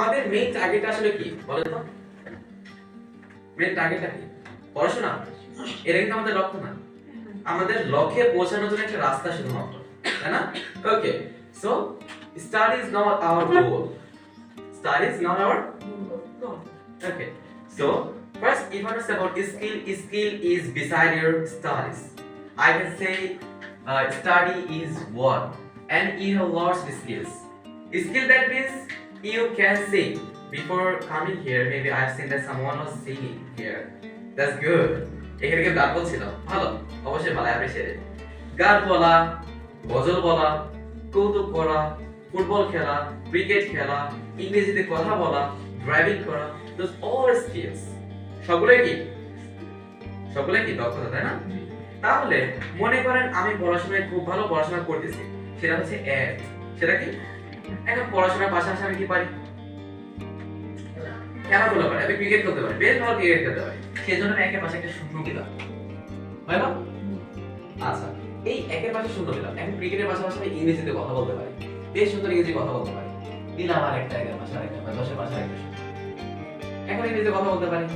আমাদের main target আসলে কি বলেন তো মেইন টার্গেটটা কি পড়াশোনা এটা কিন্তু আমাদের লক্ষ্য না আমাদের লক্ষ্যে পৌঁছানোর জন্য একটা রাস্তা শুধুমাত্র তাই না okay so study is not our goal study is not our okay so first if I say about skill skill is beside your studies I can say uh, study is one and you have lots of skills skill that means you can sing before coming here maybe I've seen that someone was singing here. That's good. এখানে কেউ গান বলছিল ভালো। অবশ্যই ভালো appreciate গান বলা গজল বলা কৌতুক করা ফুটবল খেলা ক্রিকেট খেলা ইংরেজিতে কথা বলা ড্রাইভিং করা দোজ অল স্কিলস সবগুলোই কি? সবগুলোই কি দক্ষতা তাই না? তাহলে মনে করেন আমি পড়াশোনায় খুব ভালো পড়াশোনা করতেছি। সেটা হচ্ছে এক সেটা কি? এখন পড়াশোনার পাশাপাশি আমি কি পারি? খেলাধুলা পারি, আমি ক্রিকেট খেলতে পারি বেশ ভালো ক্রিকেট খেলতে পারি। সেই জন্য আমি একের পাশে একটা শূন্য দিলাম হয় না? আচ্ছা এই একের পাশে শূন্য দিলাম এখন ক্রিকেটের পাশাপাশি আমি ইংরেজিতে কথা বলতে পারি। বেশ সুন্দর ইংরেজি কথা বলতে পারি। দিলাম আর একটা একের পাশে আরেকটা বা দশের পাশে আরেকটা এখন ইংরেজিতে কথা বলতে পারি।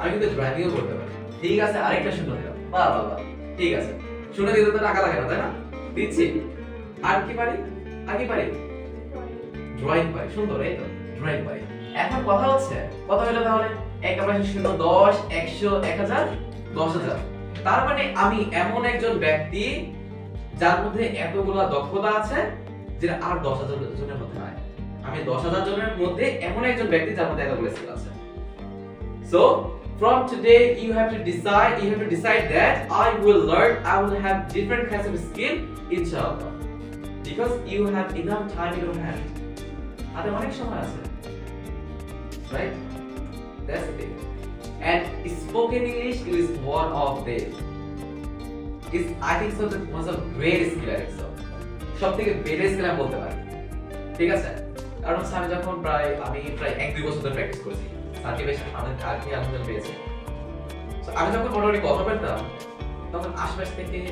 আমি কিন্তু ড্রাইভিংও করতে পারি। ঠিক আছে আরেকটা শূন্য দিলাম বাহ বাহ বাহ। ঠিক আছে। শূন্য দিতে তো টাকা লাগে না, তাই না? দিচ্ছি। আর কি পারি? আর কি পারি? ড্রয়িং পারি সুন্দর, এই তো ড্রয়িং পারি এখন কথা হচ্ছে কথা হলো তাহলে? এক পাশে শূন্য, দশ, একশো, এক হাজার, দশ হাজার। তার মানে আমি এমন একজন ব্যক্তি যার মধ্যে এতগুলা দক্ষতা আছে যেটা আর দশ হাজার জনের মধ্যে নাই। আমি দশ হাজার জনের মধ্যে এমন একজন ব্যক্তি যার মধ্যে এতগুলো স্কিল আছে। So, from today, you have to decide, you have to decide that I will learn, I will have different kinds of skill, inshallah because you have enough time in your hand হাতে অনেক সময় আছে। সব থেকে better skill আমি বলতে পারি। ঠিক আছে? কারণ আমি যখন প্রায় আমি প্রায় এক দুই বছর ধরে প্র্যাকটিস করেছি। সার্টিফিকেশন আমাদের আর কি আলহামদুলিল্লাহ পেয়েছে। So, আমি যখন মোটামুটি কথা বলতাম তখন আশপাশ থেকে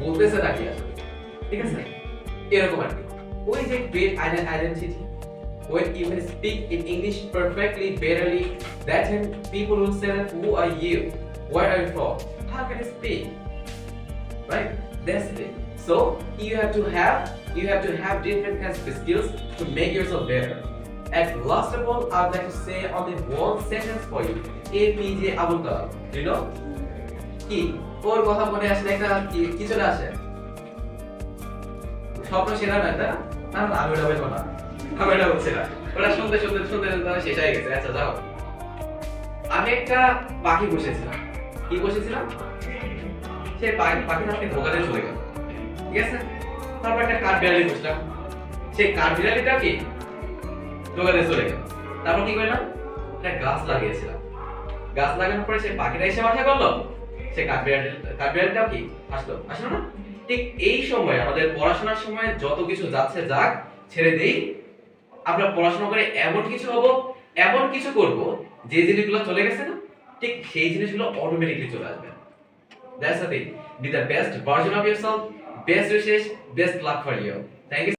বলতেছে নাকি আসলে? ঠিক আছে? এরকম আর কি। ওই যে great identity when you can speak in English perfectly, barely, that time people will say who are you? Where are you from? How can you speak? Right? That's thing. So you have to have you have to have different kinds of skills to make yourself better. And last of all, I'd like to say only one sentence for you. APJ Abdul Kalam. You know? কি ওর কথা মনে আসলে একটা কি চলে আসে স্বপ্ন সেরা না না আমি ওটা বলব না। আমি ওটা বলছি না। ওটা শুনতে শুনতে শুনতে শুনতে শেষ হয়ে গেছে। আচ্ছা যাও। আমি একটা পাখি বসেছিলাম। কি বসেছিলাম? সেই পাখি আমাকে ধোকা চলে গেল। ঠিক আছে? তারপর একটা কাঠ বিড়ালি বসলাম। সেই কাঠ বিড়ালিটা কি? দিয়ে চলে গেল। তারপর কি করলাম? একটা গাছ লাগিয়েছিলাম। গাছ লাগানোর পরে সেই পাখিটা এসে বাসা করল। সে কাঠবিড়ালি কাঠবিড়ালিটাও কি? আসলো। আসলো না? ঠিক এই সময়, আমাদের পড়াশোনার সময় যত কিছু যাচ্ছে যাক, ছেড়ে দেই, আমরা পড়াশোনা করে এমন কিছু হব, এমন কিছু করব, যে জিনিসগুলো চলে গেছে না, ঠিক সেই জিনিসগুলো অটোমেটিকলি চলে আসবে। That's the thing be the best version of yourself best wishes best luck for you thank you